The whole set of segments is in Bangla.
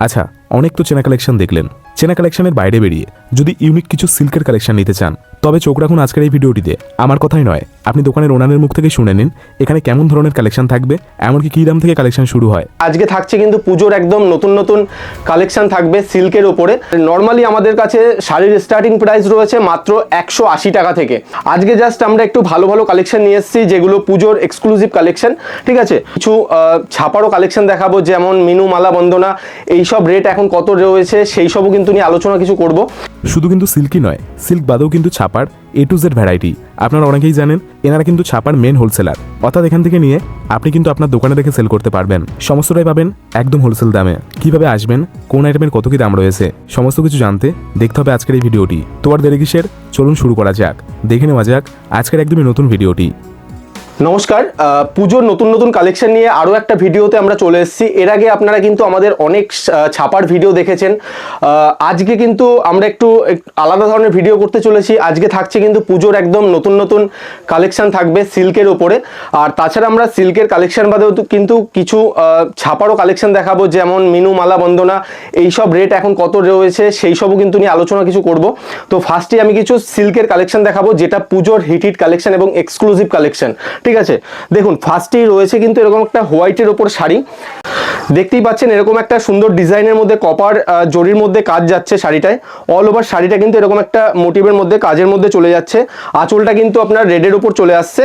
আচ্ছা অনেক তো চেনা কালেকশন দেখলেন। চেনা কালেকশনের বাইরে বেরিয়ে যদি ইউনিক কিছু সিল্কের কালেকশন নিতে চান, তবে চোখ রাখুন আজকের এই ভিডিওটিতে। আমার কথাই নয়, আপনি দোকানের ওনারের মুখ থেকে শুনে নিন, এখানে কেমন ধরনের কালেকশন থাকবে, এমনকি কী দাম থেকে কালেকশন শুরু হয়। আজকে থাকছে কিন্তু পুজোর একদম নতুন নতুন কালেকশন থাকবে সিল্কের ওপরে। নর্মালি আমাদের কাছে শাড়ির স্টার্টিং প্রাইস রয়েছে মাত্র একশো আশি টাকা থেকে। আজকে জাস্ট আমরা একটু ভালো ভালো কালেকশন নিয়ে এসেছি, যেগুলো পুজোর এক্সক্লুসিভ কালেকশন ঠিক আছে? কিছু ছাপারও কালেকশন দেখাবো, যেমন মিনু, মালা বন্দনা, এইসব রেট এখন কত রয়েছে সেই সবও কিন্তু নিয়ে আলোচনা কিছু করব। শুধু কিন্তু সিল্কই নয়, সিল্ক বাদেও কিন্তু ছাপার এ টু জেড ভ্যারাইটি আপনারা অনেকেই জানেন, এনারা কিন্তু ছাপার মেন হোলসেলার অর্থাৎ এখান থেকে নিয়ে আপনি কিন্তু আপনার দোকানে দেখে সেল করতে পারবেন। সমস্তটাই পাবেন একদম হোলসেল দামে। কীভাবে আসবেন, কোন আইটেমের কত কি দাম রয়েছে, সমস্ত কিছু জানতে দেখতে হবে আজকের এই ভিডিওটি। তো আর দেরি কিসের? চলুন শুরু করা যাক। দেখে নেওয়া যাক আজকের একদমই নতুন ভিডিওটি। নমস্কার পুজোর নতুন নতুন কালেকশন নিয়ে আরও একটা ভিডিওতে আমরা চলে এসেছি। এর আগে আপনারা কিন্তু আমাদের অনেক ছাপার ভিডিও দেখেছেন। আজকে কিন্তু আমরা একটু আলাদা ধরনের ভিডিও করতে চলেছি। আজকে থাকছে কিন্তু পুজোর একদম নতুন নতুন কালেকশন থাকবে সিল্কের ওপরে। আর তাছাড়া আমরা সিল্কের কালেকশন বাদেও কিন্তু কিছু ছাপারও কালেকশন দেখাবো, যেমন মিনু, মালা, বন্দনা, এইসব রেট এখন কত রয়েছে সেই সবও কিন্তু নিয়ে আলোচনা কিছু করব। তো ফার্স্টে আমি কিছু সিল্কের কালেকশন দেখাবো, যেটা পুজোর হিট হিট কালেকশন এবং এক্সক্লুসিভ কালেকশন ঠিক আছে? দেখুন ফার্স্টেই রয়েছে কিন্তু এরকম একটা হোয়াইটের ওপর শাড়ি। দেখতেই পাচ্ছেন এরকম একটা সুন্দর ডিজাইনের মধ্যে কপার জরির মধ্যে কাজ যাচ্ছে শাড়িটায়। অল ওভার শাড়িটা কিন্তু এরকম একটা মোটিভের মধ্যে, কাজের মধ্যে চলে যাচ্ছে। আঁচলটা কিন্তু আপনার রেডের উপর চলে আসছে।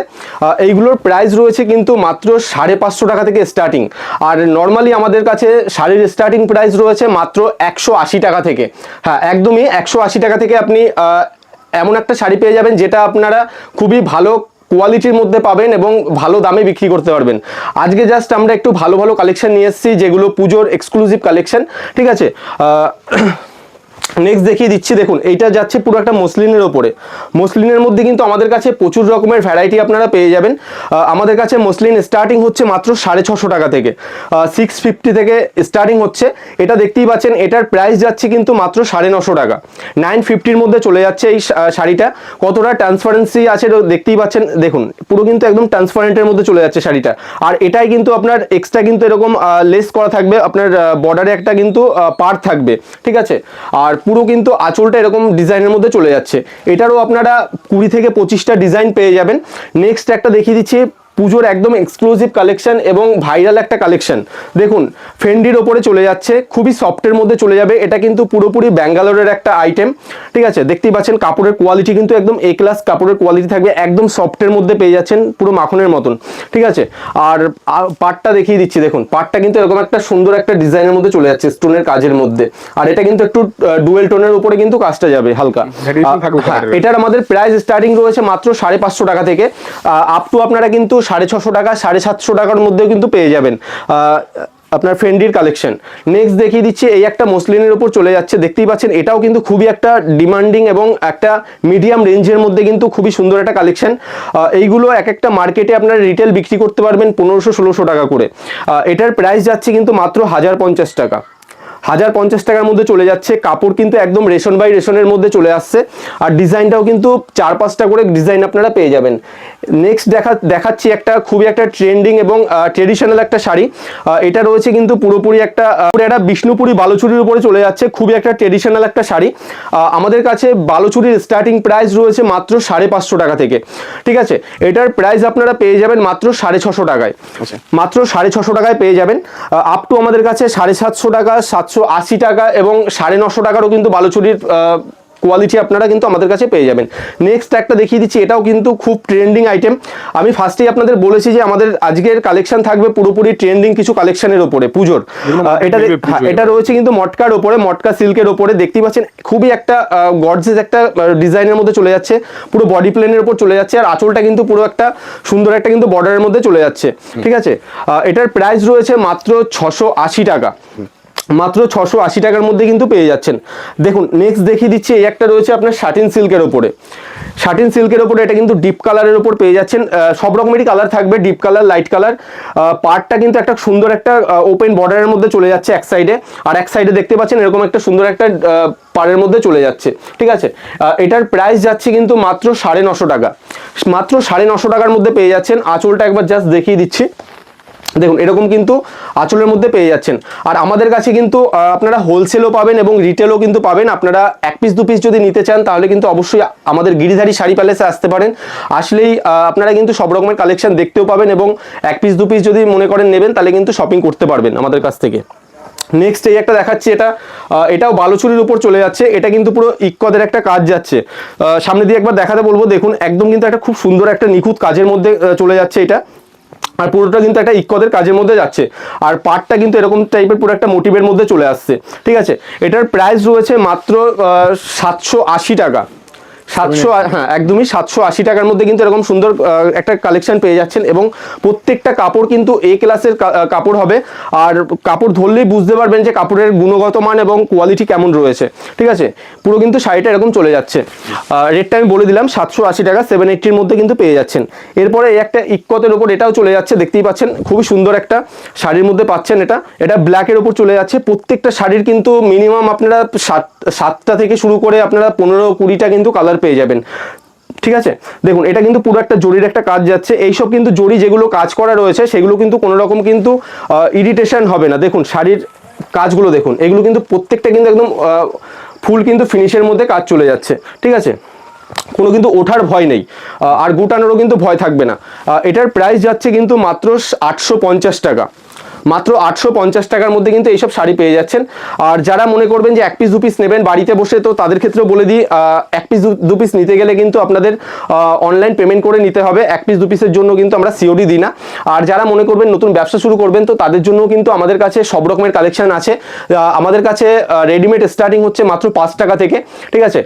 এইগুলোর প্রাইস রয়েছে কিন্তু মাত্র সাড়ে পাঁচশো টাকা থেকে স্টার্টিং আর নর্মালি আমাদের কাছে শাড়ির স্টার্টিং প্রাইস রয়েছে মাত্র একশো আশি টাকা থেকে। হ্যাঁ একদমই একশো আশি টাকা থেকে আপনি এমন একটা শাড়ি পেয়ে যাবেন যেটা আপনারা খুবই ভালো কোয়ালিটির মধ্যে পাবেন এবং ভালো দামে বিক্রি করতে পারবেন। আজকে জাস্ট আমরা একটু ভালো ভালো কালেকশন নিয়ে এসেছি, যেগুলো পুজোর এক্সক্লুসিভ কালেকশন ঠিক আছে? নেক্সট দেখিয়ে দিচ্ছি, দেখুন, এইটা যাচ্ছে পুরো একটা মসলিনের ওপরে। মসলিনের মধ্যে কিন্তু আমাদের কাছে প্রচুর রকমের ভ্যারাইটি আপনারা পেয়ে যাবেন। আমাদের কাছে মসলিন স্টার্টিং হচ্ছে মাত্র সাড়ে ছশো টাকা থেকে। সিক্স ফিফটি থেকে স্টার্টিং হচ্ছে। এটা দেখতেই পাচ্ছেন, এটার প্রাইস যাচ্ছে কিন্তু মাত্র সাড়ে নশো টাকা। নাইন ফিফটির মধ্যে চলে যাচ্ছে এই শাড়িটা। কতটা ট্রান্সপারেন্সি আছে দেখতেই পাচ্ছেন, দেখুন, পুরো কিন্তু একদম ট্রান্সপারেন্টের মধ্যে চলে যাচ্ছে শাড়িটা। আর এটাই কিন্তু আপনার এক্সট্রা কিন্তু এরকম লেস করা থাকবে, আপনার বর্ডারে একটা কিন্তু পার থাকবে, ঠিক আছে? আর পুরো কিন্তু আঁচলটা এরকম ডিজাইনের মধ্যে চলে যাচ্ছে। এটারও আপনারা কুড়ি থেকে পঁচিশটা ডিজাইন পেয়ে যাবেন। নেক্সট একটা দেখিয়ে দিচ্ছি পুজোর একদম এক্সক্লুসিভ কালেকশন এবং ভাইরাল একটা কালেকশন দেখুন ফেন্ডির ওপরে চলে যাচ্ছে খুবই সফটের মধ্যে চলে যাবে এটা কিন্তু পুরোপুরি ব্যাঙ্গালোরের একটা আইটেম ঠিক আছে দেখতেই পাচ্ছেন কাপড়ের কোয়ালিটি কিন্তু একদম এ ক্লাস কাপড়ের কোয়ালিটি থাকবে একদম সফটের মধ্যে পেয়ে যাচ্ছেন পুরো মাখনের মতন। ঠিক আছে আর পাটটা দেখিয়ে দিচ্ছি দেখুন পাটটা কিন্তু এরকম একটা সুন্দর একটা ডিজাইনের মধ্যে চলে যাচ্ছে স্টোনের কাজের মধ্যে। আর এটা কিন্তু একটু ডুয়েল টোনের উপরে কিন্তু কাজটা যাবে হালকা। হ্যাঁ। এটার আমাদের প্রাইস স্টার্টিং রয়েছে মাত্র সাড়ে পাঁচশো টাকা থেকে। আপ টু আপনারা কিন্তু সাড়ে ছশো টাকা, সাড়ে সাতশো টাকার মধ্যেও কিন্তু পেয়ে যাবেন আপনার ফেন্ডির কালেকশন নেক্সট দেখিয়ে দিচ্ছি, এই একটা মসলিনের উপর চলে যাচ্ছে, দেখতেই পাচ্ছেন, এটাও কিন্তু খুবই একটা ডিমান্ডিং এবং একটা মিডিয়াম রেঞ্জের মধ্যে কিন্তু খুবই সুন্দর একটা কালেকশন এইগুলো এক একটা মার্কেটে আপনারা রিটেল বিক্রি করতে পারবেন, পনেরোশো, ষোলোশো টাকা করে। এটার প্রাইস যাচ্ছে কিন্তু মাত্র হাজার পঞ্চাশ টাকা। হাজার পঞ্চাশ টাকার মধ্যে চলে যাচ্ছে। কাপড় কিন্তু একদম রেশন বাই রেশনের মধ্যে চলে আসছে। আর ডিজাইনটাও কিন্তু চার পাঁচটা করে ডিজাইন আপনারা পেয়ে যাবেন। নেক্সট দেখা দেখাচ্ছি একটা খুবই একটা ট্রেন্ডিং এবং ট্রেডিশনাল একটা শাড়ি। এটা রয়েছে কিন্তু পুরোপুরি একটা পুরো একটা বিষ্ণুপুরি বালুচুরির উপরে চলে যাচ্ছে। খুবই একটা ট্রেডিশনাল একটা শাড়ি। আমাদের কাছে বালুচুরির স্টার্টিং প্রাইস রয়েছে মাত্র সাড়ে পাঁচশো টাকা থেকে। ঠিক আছে? এটার প্রাইস আপনারা পেয়ে যাবেন মাত্র সাড়ে ছশো টাকায়। আচ্ছা। মাত্র সাড়ে ছশো টাকায় পেয়ে যাবেন। আপ টু আমাদের কাছে সাড়ে সাতশো টাকা সাতশো আশি টাকা এবং সাড়ে নশো টাকারও কিন্তু বালুচুরির কোয়ালিটি আপনারা কিন্তু আমাদের কাছে পেয়ে যাবেন। নেক্সট একটা দেখিয়ে দিচ্ছি এটাও কিন্তু খুব ট্রেন্ডিং আইটেম আমি ফার্স্টেই আপনাদের বলেছি যে আমাদের আজকের কালেকশন থাকবে পুরোপুরি ট্রেন্ডিং কিছু কালেকশনের ওপরে পুজোর। এটা হ্যাঁ, এটা রয়েছে কিন্তু মটকার ওপরে মটকা সিল্কের ওপরে। দেখতেই পাচ্ছেন খুবই একটা গডজেস একটা ডিজাইনের মধ্যে চলে যাচ্ছে। পুরো বডি প্লেনের ওপর চলে যাচ্ছে আর আঁচলটা কিন্তু পুরো একটা সুন্দর একটা কিন্তু বর্ডারের মধ্যে চলে যাচ্ছে। ঠিক আছে? এটার প্রাইস রয়েছে মাত্র ছশো আশি টাকা। মাত্র ছশো আশি টাকার মধ্যে কিন্তু পেয়ে যাচ্ছেন। দেখুন নেক্সট দেখিয়ে দিচ্ছি, এই একটা রয়েছে আপনার শাটিন সিল্কের ওপরে শাটিন সিল্কের ওপরে এটা কিন্তু ডিপ কালারের ওপর পেয়ে যাচ্ছেন। সব রকমেরই কালার থাকবে ডিপ কালার লাইট কালার পার্টটা কিন্তু একটা সুন্দর একটা ওপেন বর্ডারের মধ্যে চলে যাচ্ছে এক সাইডে আর এক সাইডে দেখতে পাচ্ছেন, এরকম একটা সুন্দর একটা পাড়ের মধ্যে চলে যাচ্ছে। ঠিক আছে? এটার প্রাইস যাচ্ছে কিন্তু মাত্র সাড়ে নশো টাকা। মাত্র সাড়ে নশো টাকার মধ্যে পেয়ে যাচ্ছেন। আঁচলটা একবার জাস্ট দেখিয়ে দিচ্ছি। দেখুন, এরকম কিন্তু আঁচলের মধ্যে পেয়ে যাচ্ছেন। আর আমাদের কাছে কিন্তু আপনারা হোলসেলও পাবেন এবং রিটেলও কিন্তু পাবেন। আপনারা এক পিস দু পিস যদি নিতে চান, তাহলে কিন্তু অবশ্যই আমাদের গিরিধারী শাড়ি প্যালেসে আসতে পারেন। আসলেই আপনারা কিন্তু সব রকমের কালেকশন দেখতেও পাবেন এবং এক পিস দু পিস যদি মনে করেন নেবেন, তাহলে কিন্তু শপিং করতে পারবেন আমাদের কাছ থেকে। নেক্সট এই একটা দেখাচ্ছি, এটা এটাও বালুচুরির উপর চলে যাচ্ছে। এটা কিন্তু পুরো ইক্কদের একটা কাজ যাচ্ছে। সামনে দিয়ে একবার দেখাতে বলব, দেখুন, একদম কিন্তু একটা খুব সুন্দর একটা নিখুঁত কাজের মধ্যে চলে যাচ্ছে এটা। আর পুরোটা কিন্তু একটা ইকদের কাজের মধ্যে যাচ্ছে। আর পার্টটা কিন্তু এরকম টাইপের পুরো একটা মোটিভের মধ্যে চলে আসছে। ঠিক আছে? এটার প্রাইস রয়েছে মাত্র সাতশো আশি টাকা। সাতশো হ্যাঁ একদমই সাতশো আশি টাকার মধ্যে কিন্তু এরকম সুন্দর একটা কালেকশন পেয়ে যাচ্ছেন এবং প্রত্যেকটা কাপড় কিন্তু এ ক্লাসের কাপড় হবে। আর কাপড় ধরলেই বুঝতে পারবেন যে কাপড়ের গুণগত মান এবং কোয়ালিটি কেমন রয়েছে। ঠিক আছে? পুরো কিন্তু শাড়িটা এরকম চলে যাচ্ছে। রেটটা আমি বলে দিলাম, সাতশো আশি টাকা সেভেন এইটির মধ্যে কিন্তু পেয়ে যাচ্ছেন। এরপরে একটা ইক্কতের ওপর এটাও চলে যাচ্ছে, দেখতেই পাচ্ছেন, খুবই সুন্দর একটা শাড়ির মধ্যে পাচ্ছেন এটা। এটা ব্ল্যাকের ওপর চলে যাচ্ছে। প্রত্যেকটা শাড়ির কিন্তু মিনিমাম আপনারা সাত, সাতটা থেকে শুরু করে আপনারা পনেরো কুড়িটা কিন্তু কালার পেয়ে যাবেন। ঠিক আছে? দেখুন, এটা কিন্তু পুরো একটা জরির একটা কাজ যাচ্ছে। এইসব কিন্তু জরি যেগুলো কাজ করা রয়েছে, সেগুলো কিন্তু কোনো রকম কিন্তু ইরিটেশন হবে না। দেখুন, শাড়ির কাজগুলো দেখুন, এগুলো কিন্তু প্রত্যেকটা কিন্তু একদম ফুল কিন্তু ফিনিশের মধ্যে কাজ চলে যাচ্ছে। ঠিক আছে? কোনো কিন্তু ওঠার ভয় নেই। আর গুটানোরও কিন্তু ভয় থাকবে না। এটার প্রাইস যাচ্ছে কিন্তু মাত্র আটশো পঞ্চাশ টাকা। মাত্র আটশো পঞ্চাশ টাকার মধ্যে কিন্তু এইসব শাড়ি পেয়ে যাচ্ছেন। আর যারা মনে করবেন যে এক পিস দু পিস নেবেন, বাড়িতে বসে তো তাদের ক্ষেত্রেও বলে দিই এক পিস দু পিস নিতে গেলে কিন্তু আপনাদের অনলাইন পেমেন্ট করে নিতে হবে। এক পিস দু পিসের জন্য কিন্তু আমরা সিওডি দিই না। আর যারা মনে করবেন নতুন ব্যবসা শুরু করবেন, তো তাদের জন্য কিন্তু আমাদের কাছে সব রকমের কালেকশন আছে। আমাদের কাছে রেডিমেড স্টার্টিং হচ্ছে মাত্র পাঁচ টাকা থেকে, ঠিক আছে?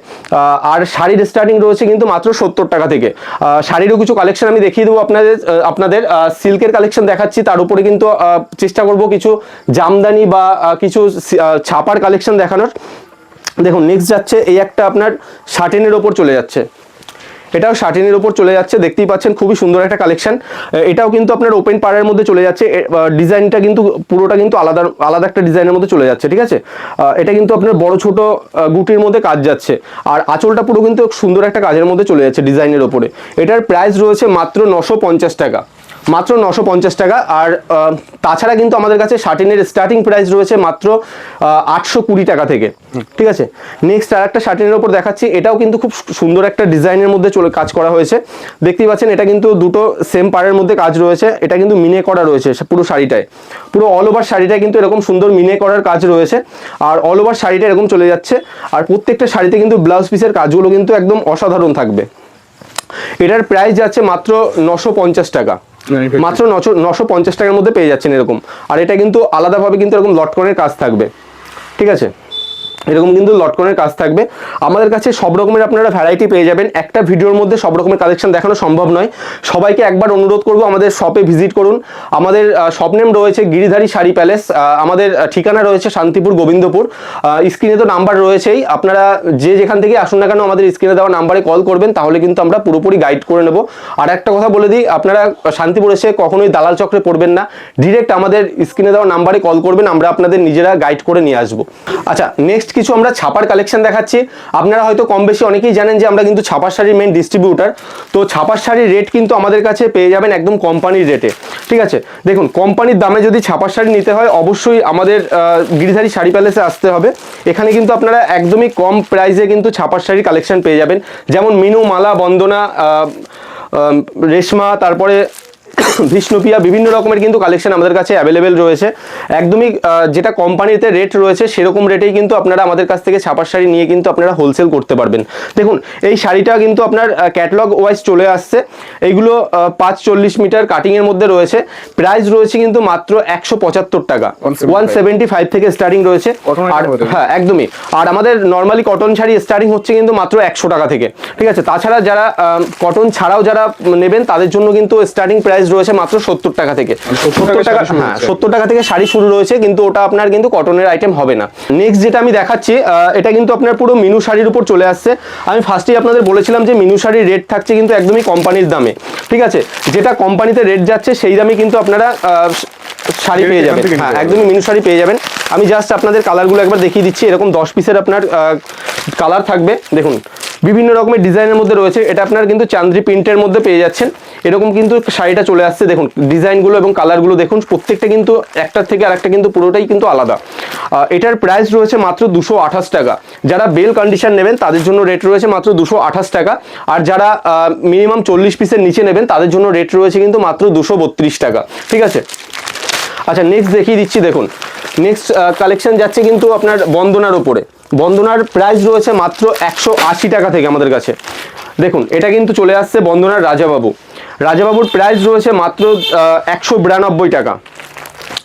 আর শাড়ির স্টার্টিং রয়েছে কিন্তু মাত্র সত্তর টাকা থেকে। শাড়িরও কিছু কালেকশন আমি দেখিয়ে দেবো আপনাদের আপনাদের সিল্কের কালেকশন দেখাচ্ছি। তার উপরে কিন্তু চেষ্টা করব কিছু জামদানি বা কিছু ছাপার কালেকশন দেখানোর। দেখুন নেক্সট যাচ্ছে এই একটা আপনার শার্টিনের ওপর চলে যাচ্ছে। এটাও শার্টিনের ওপর চলে যাচ্ছে, দেখতেই পাচ্ছেন খুবই সুন্দর একটা কালেকশন এটাও কিন্তু আপনার ওপেন পাড়ের মধ্যে চলে যাচ্ছে ডিজাইনটা কিন্তু পুরোটা কিন্তু আলাদা আলাদা একটা ডিজাইনের মধ্যে চলে যাচ্ছে, ঠিক আছে? এটা কিন্তু আপনার বড় ছোট গুটির মধ্যে কাজ যাচ্ছে। আর আঁচলটা পুরো কিন্তু সুন্দর একটা কাজের মধ্যে চলে যাচ্ছে ডিজাইনের ওপরে। এটার প্রাইস রয়েছে মাত্র নশো টাকা। মাত্র নশো পঞ্চাশ টাকা। আর তাছাড়া কিন্তু আমাদের কাছে শার্টিনের স্টার্টিং প্রাইস রয়েছে মাত্র আটশো কুড়ি টাকা থেকে। ঠিক আছে? নেক্সট আর একটা শার্টিনের ওপর দেখাচ্ছি। এটাও কিন্তু খুব সুন্দর একটা ডিজাইনের মধ্যে চলে, কাজ করা হয়েছে। দেখতেই পাচ্ছেন, এটা কিন্তু দুটো সেম পাড়ের মধ্যে কাজ রয়েছে। এটা কিন্তু মিনে করা রয়েছে পুরো শাড়িটায়। পুরো অল ওভার শাড়িটায় কিন্তু এরকম সুন্দর মিনে করার কাজ রয়েছে। আর অল ওভার শাড়িটা এরকম চলে যাচ্ছে। আর প্রত্যেকটা শাড়িতে কিন্তু ব্লাউজ পিসের কাজগুলো কিন্তু একদম অসাধারণ থাকবে। এটার প্রাইস যাচ্ছে মাত্র নশো পঞ্চাশ টাকা। মাত্র নশো নশো পঞ্চাশ টাকার মধ্যে পেয়ে যাচ্ছেন এরকম। আর এটা কিন্তু আলাদাভাবে কিন্তু এরকম লটকনের কাজ থাকবে। ঠিক আছে? এরকম কিন্তু লটকনের কাজ থাকবে। আমাদের কাছে সব রকমের আপনারা ভ্যারাইটি পেয়ে যাবেন। একটা ভিডিওর মধ্যে সব রকমের কালেকশন দেখানো সম্ভব নয়। সবাইকে একবার অনুরোধ করব আমাদের শপে ভিজিট করুন। আমাদের শপ নেম রয়েছে গিরিধারী শাড়ি প্যালেস আমাদের ঠিকানা রয়েছে শান্তিপুর, গোবিন্দপুর। স্ক্রিনে তো নাম্বার রয়েছেই। আপনারা যে যেখান থেকে আসুন না কেন আমাদের স্ক্রিনে দেওয়া নাম্বারে কল করবেন, তাহলে কিন্তু আমরা পুরোপুরি গাইড করে নেব। আর একটা কথা বলে দিই, আপনারা শান্তিপুর এসে কখনোই দালাল চক্রে পড়বেন না। ডিরেক্ট আমাদের স্ক্রিনে দেওয়া নাম্বারে কল করবেন, আমরা আপনাদের নিজেরা গাইড করে নিয়ে আসব। আচ্ছা নেক্সট কিছু আমরা ছাপার কালেকশন দেখাচ্ছি। আপনারা হয়তো কম বেশি অনেকেই জানেন যে আমরা কিন্তু ছাপার শাড়ির মেন ডিস্ট্রিবিউটার তো ছাপার শাড়ির রেট কিন্তু আমাদের কাছে পেয়ে যাবেন একদম কোম্পানির রেটে ঠিক আছে? দেখুন কোম্পানির দামে যদি ছাপার শাড়ি নিতে হয়, অবশ্যই আমাদের গিরিধারী শাড়ি প্যালেসে আসতে হবে। এখানে কিন্তু আপনারা একদমই কম প্রাইসে কিন্তু ছাপার শাড়ির কালেকশন পেয়ে যাবেন। যেমন মিনু মালা বন্দনা রেশমা, তারপরে বিষ্ণুপিয়া বিভিন্ন রকমের কিন্তু কালেকশন আমাদের কাছে অ্যাভেলেবেল রয়েছে। একদমই যেটা কোম্পানিতে রেট রয়েছে সেরকম রেটেই কিন্তু আপনারা আমাদের কাছ থেকে ছাপার শাড়ি নিয়ে কিন্তু আপনারা হোলসেল করতে পারবেন। দেখুন এই শাড়িটা কিন্তু আপনার ক্যাটলগ ওয়াইজ চলে আসছে। এইগুলো পাঁচ চল্লিশ মিটার কাটিংয়ের মধ্যে রয়েছে। প্রাইস রয়েছে কিন্তু মাত্র একশো পঁচাত্তর টাকা। ওয়ান সেভেন্টি ফাইভ থেকে স্টার্টিং রয়েছে। আর। হ্যাঁ একদমই। আর আমাদের নর্মালি কটন শাড়ি স্টার্টিং হচ্ছে কিন্তু মাত্র একশো টাকা থেকে। ঠিক আছে? তাছাড়া যারা কটন ছাড়াও যারা নেবেন তাদের জন্য কিন্তু স্টার্টিং প্রাইস রয়েছে মাত্র সত্তর টাকা থেকে। সত্তর টাকা হ্যাঁ সত্তর টাকা থেকে শাড়ি শুরু রয়েছে কিন্তু ওটা আপনার কিন্তু কটনের আইটেম হবে না। নেক্সট যেটা আমি দেখাচ্ছি এটা কিন্তু আপনার পুরো মিনু শাড়ির উপর চলে আসছে। আমি ফার্স্টেই আপনাদের বলেছিলাম যে মিনু শাড়ির রেট থাকছে কিন্তু একদমই কোম্পানির দামে। ঠিক আছে? যেটা কোম্পানিতে রেট যাচ্ছে সেই দামে কিন্তু আপনারা শাড়ি পেয়ে যাবেন। হ্যাঁ একদমই মিনু শাড়ি পেয়ে যাবেন। আমি জাস্ট আপনাদের কালারগুলো একবার দেখিয়ে দিচ্ছি এরকম দশ পিসের আপনার কালার থাকবে। দেখুন বিভিন্ন রকমের ডিজাইনের মধ্যে রয়েছে। এটা আপনার কিন্তু চান্দ্রি প্রিন্টের মধ্যে পেয়ে যাচ্ছেন। এরকম কিন্তু শাড়িটা চলে আসছে। দেখুন, ডিজাইনগুলো এবং কালারগুলো দেখুন, প্রত্যেকটা কিন্তু একটার থেকে আরেকটা কিন্তু পুরোটাই কিন্তু আলাদা। এটার প্রাইস রয়েছে মাত্র দুশো আঠাশ টাকা। যারা বেল কন্ডিশন নেবেন, তাদের জন্য রেট রয়েছে মাত্র দুশো আঠাশ টাকা। আর যারা মিনিমাম চল্লিশ পিসের নিচে নেবেন, তাদের জন্য রেট রয়েছে কিন্তু মাত্র দুশো বত্রিশ টাকা। ঠিক আছে? আচ্ছা নেক্সট দেখিয়ে দিচ্ছি, দেখুন। নেক্সট কালেকশন যাচ্ছে কিন্তু আপনার বন্দনার উপরে। বন্দনার প্রাইস রয়েছে মাত্র একশো আশি টাকা থেকে আমাদের কাছে। দেখুন, এটা কিন্তু চলে আসছে বন্দনার রাজাবাবু। রাজাবাবুর প্রাইস রয়েছে মাত্র একশো বিরানব্বই টাকা।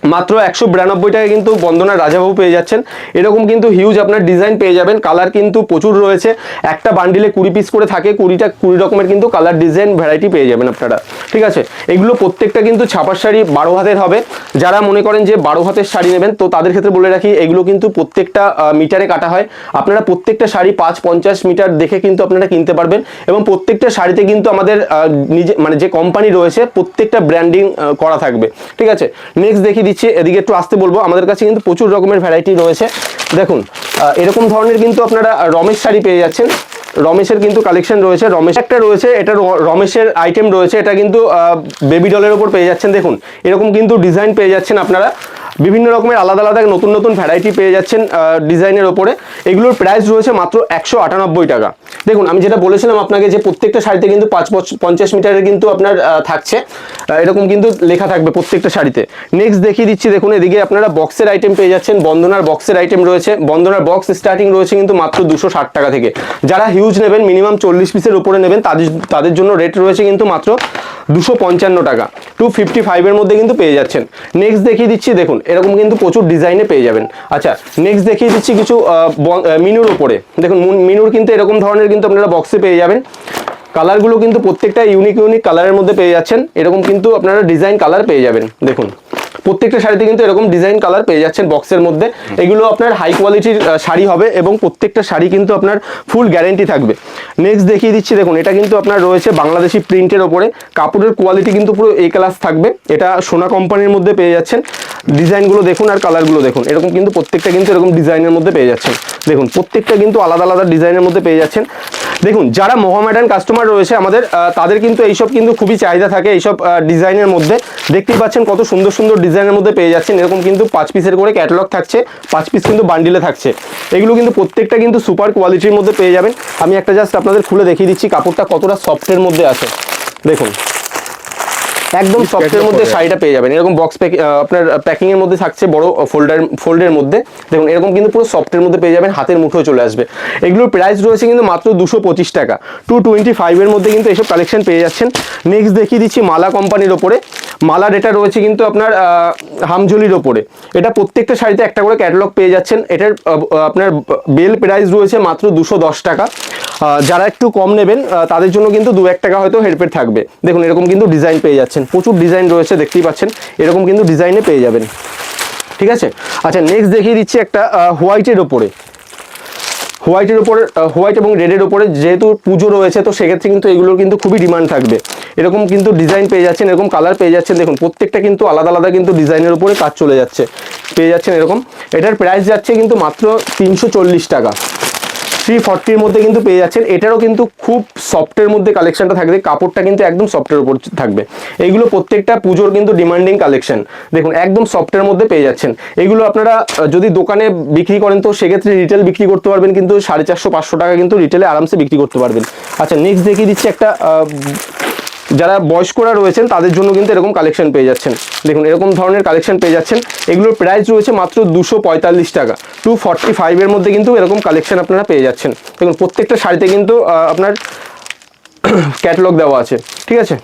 মাত্র একশো বিরানব্বই টাকায় কিন্তু বন্দনা রাজাবাবু পেয়ে যাচ্ছেন। এরকম কিন্তু হিউজ আপনার ডিজাইন পেয়ে যাবেন। কালার কিন্তু প্রচুর রয়েছে। একটা বান্ডিলে কুড়ি পিস করে থাকে, কুড়িটা, কুড়ি রকমের কিন্তু কালার ডিজাইন ভ্যারাইটি পেয়ে যাবেন আপনারা। ঠিক আছে? এগুলো প্রত্যেকটা কিন্তু ছাপার শাড়ি বারো হাতের হবে। যারা মনে করেন যে বারো হাতের শাড়ি নেবেন, তো তাদের ক্ষেত্রে বলে রাখি, এগুলো কিন্তু প্রত্যেকটা মিটারে কাটা হয়। আপনারা প্রত্যেকটা শাড়ি পাঁচ, পঞ্চাশ মিটার দেখে কিন্তু আপনারা কিনতে পারবেন। এবং প্রত্যেকটা শাড়িতে কিন্তু আমাদের নিজে মানে যে কোম্পানি রয়েছে, প্রত্যেকটা ব্র্যান্ডিং করা থাকবে। ঠিক আছে? নেক্সট দেখিয়ে দিচ্ছি, এদিকে একটু আসতে বলব। আমাদের কাছে কিন্তু প্রচুর রকমের ভ্যারাইটি রয়েছে। দেখুন এরকম ধরনের কিন্তু আপনারা রমেশ শাড়ি পেয়ে যাচ্ছেন। রমেশের কিন্তু কালেকশন রয়েছে। রমেশ একটা রয়েছে, এটা রমেশের আইটেম রয়েছে। এটা কিন্তু বেবি ডলের ওপর পেয়ে যাচ্ছেন। দেখুন, এরকম কিন্তু ডিজাইন পেয়ে যাচ্ছেন আপনারা। বিভিন্ন রকমের আলাদা আলাদা নতুন নতুন ভ্যারাইটি পেয়ে যাচ্ছেন ডিজাইনের ওপরে। এগুলোর প্রাইস রয়েছে মাত্র একশো আটানব্বই টাকা। দেখুন, আমি যেটা বলেছিলাম আপনাকে যে প্রত্যেকটা শাড়িতে কিন্তু পাঁচ পঞ্চাশ মিটারের কিন্তু আপনার থাকছে। এরকম কিন্তু লেখা থাকবে প্রত্যেকটা শাড়িতে। নেক্সট দেখিয়ে দিচ্ছি, দেখুন, এদিকে আপনারা বক্সের আইটেম পেয়ে যাচ্ছেন। বন্দনার বক্সের আইটেম রয়েছে। বন্দনার বক্স স্টার্টিং রয়েছে কিন্তু মাত্র দুশো ষাট টাকা থেকে। যারা হিউজ নেবেন মিনিমাম চল্লিশ পিসের উপরে নেবেন, তাদের তাদের জন্য রেট রয়েছে কিন্তু মাত্র দুশো পঞ্চান্ন টাকা। টু ফিফটি ফাইভের মধ্যে কিন্তু পেয়ে যাচ্ছেন। নেক্সট দেখিয়ে দিচ্ছি, দেখুন এরকম কিন্তু প্রচুর ডিজাইনে পেয়ে যাবেন। আচ্ছা নেক্সট দেখিয়ে দিচ্ছি কিছু মিনুর ওপরে। দেখুন মুন- মিনুর কিন্তু এরকম ধরনের কিন্তু আপনারা বক্সে পেয়ে যাবেন। কালারগুলো কিন্তু প্রত্যেকটা ইউনিক ইউনিক কালারের মধ্যে পেয়ে যাচ্ছেন। এরকম কিন্তু আপনারা ডিজাইন কালার পেয়ে যাবেন। দেখুন। প্রত্যেকটা শাড়িতে কিন্তু এরকম ডিজাইন কালার পেয়ে যাচ্ছেন বক্সের মধ্যে। এগুলো আপনার হাই কোয়ালিটির শাড়ি হবে এবং প্রত্যেকটা শাড়ি কিন্তু আপনার ফুল গ্যারেন্টি থাকবে। নেক্সট দেখিয়ে দিচ্ছি, দেখুন, এটা কিন্তু আপনার রয়েছে বাংলাদেশি প্রিন্টের ওপরে। কাপড়ের কোয়ালিটি কিন্তু পুরো এ ক্লাস থাকবে। এটা সোনা কোম্পানির মধ্যে পেয়ে যাচ্ছেন। ডিজাইনগুলো দেখুন আর কালারগুলো দেখুন। এরকম কিন্তু প্রত্যেকটা কিন্তু এরকম ডিজাইনের মধ্যে পেয়ে যাচ্ছেন। দেখুন, প্রত্যেকটা কিন্তু আলাদা আলাদা ডিজাইনের মধ্যে পেয়ে যাচ্ছেন। দেখুন, যারা মোহামেডান কাস্টমার রয়েছে আমাদের তাদের কিন্তু এইসব কিন্তু খুবই চাহিদা থাকে এইসব ডিজাইনের মধ্যে। দেখতেই পাচ্ছেন কত সুন্দর সুন্দর ডিজাইনের মধ্যে পেয়ে যাচ্ছেন। এরকম কিন্তু পাঁচ পিসের করে ক্যাটালগ থাকছে, পাঁচ পিস কিন্তু বান্ডিলে থাকছে। এগুলো কিন্তু প্রত্যেকটা কিন্তু সুপার কোয়ালিটির মধ্যে পেয়ে যাবেন। আমি একটা জাস্ট আপনাদের খুলে দেখিয়ে দিচ্ছি, কাপড়টা কতটা সফটের মধ্যে আছে। দেখুন। একদম সফটের মধ্যে শাড়িটা পেয়ে যাবেন। এরকম বক্স প্যাক আপনার প্যাকিং এর মধ্যে থাকছে বড় ফোল্ডার ফোল্ডের মধ্যে। দেখুন এরকম কিন্তু পুরো সফটের মধ্যে পেয়ে যাবেন হাতের মুঠোয় চলে আসবে। এগুলোর প্রাইস রয়েছে কিন্তু মাত্র দুশো পঁচিশ টাকা। টু টোয়েন্টি ফাইভের মধ্যে কিন্তু এসব কালেকশন পেয়ে যাচ্ছেন। নেক্সট দেখিয়ে দিচ্ছি মালা কোম্পানির ওপরে। মালার এটা রয়েছে কিন্তু আপনার হামজলির ওপরে। এটা প্রত্যেকটা শাড়িতে একটা করে ক্যাটালগ পেয়ে যাচ্ছেন। এটার আপনার বেল প্রাইস রয়েছে মাত্র দুশো দশ টাকা। যারা একটু কম নেবেন তাদের জন্য কিন্তু দু এক টাকা হয়তো হেরফের থাকবে। দেখুন, এরকম কিন্তু ডিজাইন পেয়ে যাচ্ছেন। প্রচুর ডিজাইন রয়েছে, দেখতেই পাচ্ছেন। এরকম কিন্তু ডিজাইনে পেয়ে যাবেন। ঠিক আছে? আচ্ছা নেক্সট দেখিয়ে দিচ্ছি একটা হোয়াইটের ওপরে। হোয়াইটের ওপরে হোয়াইট এবং রেডের ওপরে যেহেতু পুজো রয়েছে, তো সেক্ষেত্রে কিন্তু এগুলোর কিন্তু খুবই ডিমান্ড থাকবে। এরকম কিন্তু ডিজাইন পেয়ে যাচ্ছেন, এরকম কালার পেয়ে যাচ্ছেন। দেখুন, প্রত্যেকটা কিন্তু আলাদা আলাদা কিন্তু ডিজাইনের উপরে কাজ চলে যাচ্ছে। পেয়ে যাচ্ছেন এরকম। এটার প্রাইস যাচ্ছে কিন্তু মাত্র তিনশো চল্লিশ টাকা। থ্রি ফর্টির মধ্যে কিন্তু পেয়ে যাচ্ছেন। এটারও কিন্তু খুব সফটের মধ্যে কালেকশনটা থাকবে। কাপড়টা কিন্তু একদম সফটের উপর থাকবে। এইগুলো প্রত্যেকটা পুজোর কিন্তু ডিমান্ডিং কালেকশন দেখুন, একদম সফটের মধ্যে পেয়ে যাচ্ছেন। এগুলো আপনারা যদি দোকানে বিক্রি করেন, তো সেক্ষেত্রে রিটেল বিক্রি করতে পারবেন কিন্তু সাড়ে চারশো পাঁচশো টাকা কিন্তু রিটেলে আরামসে বিক্রি করতে পারবেন। আচ্ছা নেক্সট দেখিয়ে দিচ্ছি একটা যারা বয়স্করা রয়েছেন, তাদের জন্য কিন্তু এরকম কালেকশন পেয়ে যাচ্ছেন। দেখুন, এরকম ধরনের কালেকশন পেয়ে যাচ্ছেন। এগুলোর প্রাইস রয়েছে মাত্র দুশো টাকা। টু ফর্টি ফাইভের মধ্যে কিন্তু এরকম কালেকশন আপনারা পেয়ে যাচ্ছেন। দেখুন, প্রত্যেকটা শাড়িতে কিন্তু আপনার ক্যাটলগ দেওয়া আছে। ঠিক আছে?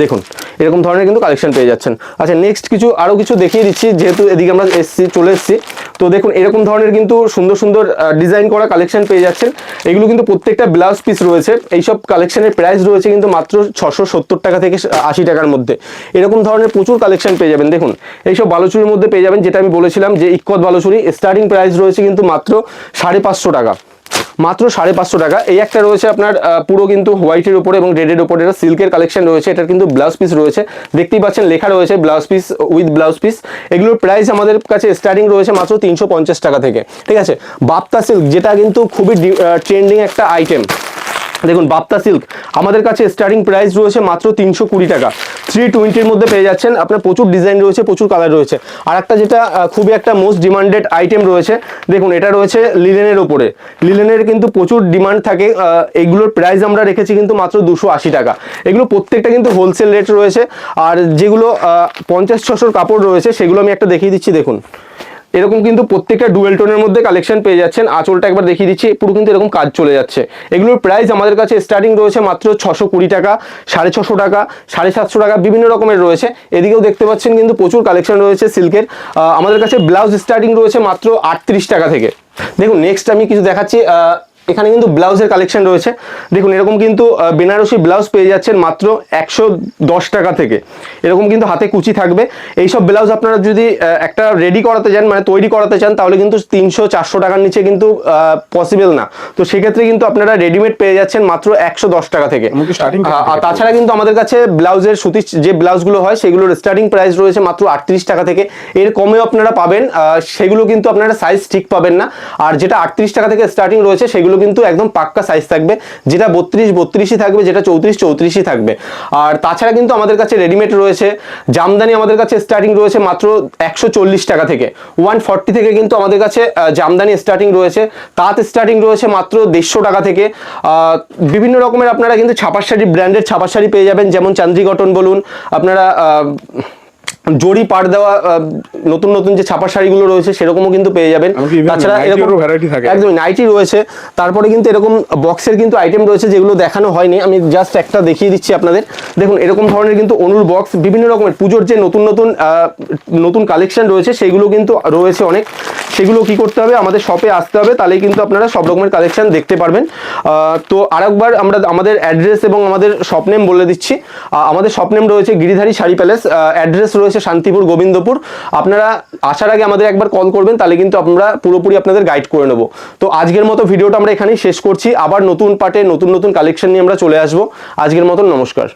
দেখুন, এরকম ধরনের কিন্তু কালেকশন পেয়ে যাচ্ছেন। আচ্ছা নেক্সট কিছু আরও কিছু দেখিয়ে দিচ্ছি, যেহেতু এদিকে আমরা এসছি, চলে এসেছি। তো দেখুন, এরকম ধরনের কিন্তু সুন্দর সুন্দর ডিজাইন করা কালেকশন পেয়ে যাচ্ছেন। এগুলো কিন্তু প্রত্যেকটা ব্লাউজ পিস রয়েছে। এইসব কালেকশনের প্রাইস রয়েছে কিন্তু মাত্র ছশো সত্তর টাকা থেকে আশি টাকার মধ্যে। এরকম ধরনের প্রচুর কালেকশন পেয়ে যাবেন। দেখুন, এইসব বালুচুরির মধ্যে পেয়ে যাবেন, যেটা আমি বলেছিলাম যে ইক্কত বালুচুরি স্টার্টিং প্রাইস রয়েছে কিন্তু মাত্র সাড়ে পাঁচশো টাকা। মাত্র সাড়ে পাঁচশো টাকা। এই একটা রয়েছে আপনার পুরো কিন্তু হোয়াইটের উপরে এবং রেডের উপরে এটা সিল্কের কালেকশন রয়েছে। এটার কিন্তু ব্লাউজ পিস রয়েছে। দেখতেই পাচ্ছেন লেখা রয়েছে blouse piece with blouse piece. এগুলোর প্রাইস আমাদের কাছে স্টার্টিং রয়েছে মাত্র তিনশো পঞ্চাশ টাকা থেকে। ঠিক আছে? বাপ্তা সিল্ক, যেটা কিন্তু খুবই ট্রেন্ডিং একটা আইটেম দেখুন, বাপ্তা সিল্ক। আমাদের কাছে স্টার্টিং প্রাইস রয়েছে মাত্র তিনশো কুড়ি টাকা। থ্রি টোয়েন্টির মধ্যে পেয়ে যাচ্ছেন। আপনার প্রচুর ডিজাইন রয়েছে, প্রচুর কালার রয়েছে। আর একটা যেটা খুবই একটা মোস্ট ডিমান্ডেড আইটেম রয়েছে, দেখুন, এটা রয়েছে লিলেনের ওপরে। লিলেনের কিন্তু প্রচুর ডিমান্ড থাকে এগুলোর প্রাইস আমরা রেখেছি কিন্তু মাত্র দুশো আশি টাকা। এগুলো প্রত্যেকটা কিন্তু হোলসেল রেট রয়েছে। আর যেগুলো পঞ্চাশ ছশোর কাপড় রয়েছে, সেগুলো আমি একটা দেখিয়ে দিচ্ছি, দেখুন। এরকম কিন্তু প্রত্যেকটা ডুয়েল টোনের মধ্যে কালেকশন পেয়ে যাচ্ছেন। আঁচলটা একবার দেখিয়ে দিচ্ছি, পুরো কিন্তু এরকম কাজ চলে যাচ্ছে। এগুলোর প্রাইস আমাদের কাছে স্টার্টিং রয়েছে মাত্র ছশো কুড়ি টাকা, সাড়ে ছশো টাকা, সাড়ে সাতশো টাকা, বিভিন্ন রকমের রয়েছে। এদিকেও দেখতে পাচ্ছেন কিন্তু প্রচুর কালেকশন রয়েছে সিল্কের আমাদের কাছে ব্লাউজ স্টার্টিং রয়েছে মাত্র আটত্রিশ টাকা থেকে। দেখুন নেক্সট আমি কিছু দেখাচ্ছি এখানে কিন্তু ব্লাউজের কালেকশন রয়েছে। দেখুন এরকম কিন্তু বেনারসি ব্লাউজ পেয়ে যাচ্ছেন মাত্র একশো দশ টাকা থেকে। এরকম কিন্তু হাতে কুচি থাকবে। এইসব ব্লাউজ আপনারা যদি একটা রেডি করাতে চান মানে তৈরি করাতে চান তাহলে কিন্তু তিনশো চারশো টাকার নিচে কিন্তু পসিবল না। তো সেক্ষেত্রে কিন্তু আপনারা রেডিমেড পেয়ে যাচ্ছেন মাত্র একশো দশ টাকা থেকে। আর তাছাড়া কিন্তু আমাদের কাছে ব্লাউজের সুতির যে ব্লাউজগুলো হয় সেগুলোর স্টার্টিং প্রাইস রয়েছে মাত্র আটত্রিশ টাকা থেকে। এর কমেও আপনারা পাবেন সেগুলো কিন্তু আপনারা সাইজ ঠিক পাবেন না। আর যেটা আটত্রিশ টাকা থেকে স্টার্টিং রয়েছে সেগুলো কিন্তু একদম পাক্কা সাইজ থাকবে, যেটা বত্রিশ বত্রিশই থাকবে, যেটা চৌত্রিশ চৌত্রিশই থাকবে। আর তাছাড়া কিন্তু আমাদের কাছে রেডিমেড রয়েছে, জামদানি আমাদের কাছে স্টার্টিং রয়েছে মাত্র একশো চল্লিশ টাকা থেকে। ওয়ান থেকে কিন্তু আমাদের কাছে জামদানি স্টার্টিং রয়েছে, তাঁত স্টার্টিং রয়েছে মাত্র দেড়শো টাকা থেকে। বিভিন্ন রকমের আপনারা কিন্তু ছাপার শাড়ি ব্র্যান্ডেড ছাপার শাড়ি পেয়ে যাবেন, যেমন চান্দ্রি কটন বলুন, আপনারা জরি পাড় দেওয়া নতুন নতুন যে ছাপা শাড়িগুলো রয়েছে সেরকমও কিন্তু পেয়ে যাবেন। তাছাড়া এরকম ভ্যারাইটি থাকে। একদম নাইটি রয়েছে। তারপরে কিন্তু এরকম বক্সের কিন্তু আইটেম রয়েছে যেগুলো দেখানো হয়নি। আমি জাস্ট একটা দেখিয়ে দিচ্ছি আপনাদের। দেখুন এরকম ধরনের কিন্তু অনুর বক্স বিভিন্ন রকমের। পুজোর যে নতুন নতুন নতুন কালেকশন রয়েছে সেগুলো কিন্তু রয়েছে অনেক। সেগুলো কি করতে হবে? আমাদের শপে আসতে হবে। তাহলেই কিন্তু আপনারা সব রকমের কালেকশান দেখতে পারবেন। তো আরেকবার আমরা আমাদের অ্যাড্রেস এবং আমাদের শপ নেম বলে দিচ্ছি। আমাদের শপ নেম রয়েছে গিরিধারী শাড়ি প্যালেস অ্যাড্রেস রয়েছে শান্তিপুর, গোবিন্দপুর। আপনারা আসার আগে আমাদের একবার কল করবেন, তাহলে কিন্তু আমরা পুরোপুরি আপনাদের গাইড করে নেব। তো আজকের মতো ভিডিওটা আমরা এখানেই শেষ করছি। আবার নতুন পার্টে নতুন নতুন কালেকশন নিয়ে আমরা চলে আসব। আজকের মতন নমস্কার।